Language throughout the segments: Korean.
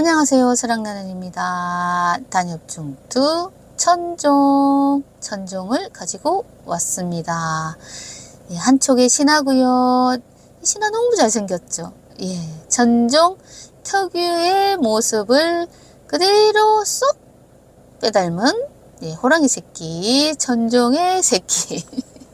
안녕하세요. 사랑나는입니다. 단엽중투 천종, 천종을 가지고 왔습니다. 예, 한쪽에 신하고요. 이 신하 너무 잘생겼죠. 예, 천종 특유의 모습을 그대로 쏙 빼닮은 예, 호랑이 새끼, 천종의 새끼.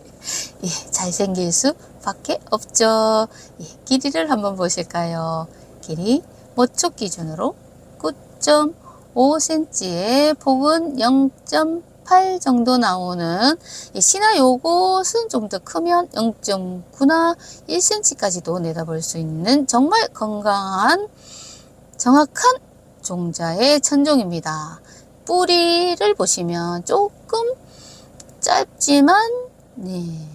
예, 잘생길 수밖에 없죠. 예, 길이를 한번 보실까요? 길이 모촉 기준으로 9.5cm에 폭은 0.8 정도 나오는 이 신화 요것은 좀 더 크면 0.9나 1cm까지도 내다볼 수 있는 정말 건강한 정확한 종자의 천종입니다. 뿌리를 보시면 조금 짧지만 네.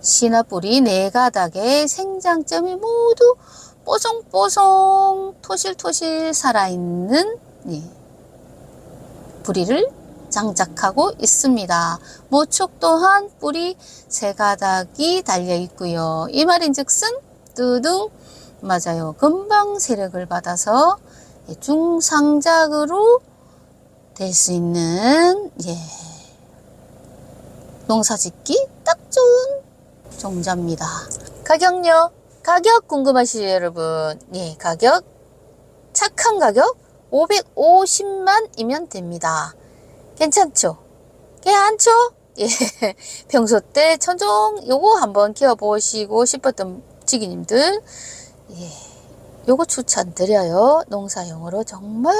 신화 뿌리 네 가닥의 생장점이 모두 뽀송뽀송 토실토실 살아있는 네. 뿌리를 장착하고 있습니다. 모촉 또한 뿌리 세 가닥이 달려 있고요. 이 말인즉슨 뜨둥 맞아요. 금방 세력을 받아서 예, 중상작으로 될 수 있는 예. 농사짓기 딱 좋은 종자입니다. 가격요? 가격 궁금하시죠, 여러분? 예, 가격 착한 가격 550만이면 됩니다. 괜찮죠? 괜찮죠? 예, 평소 때 천종 요거 한번 키워보시고 싶었던 지기님들 예, 요거 추천드려요. 농사용으로 정말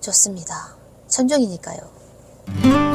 좋습니다. 천종이니까요.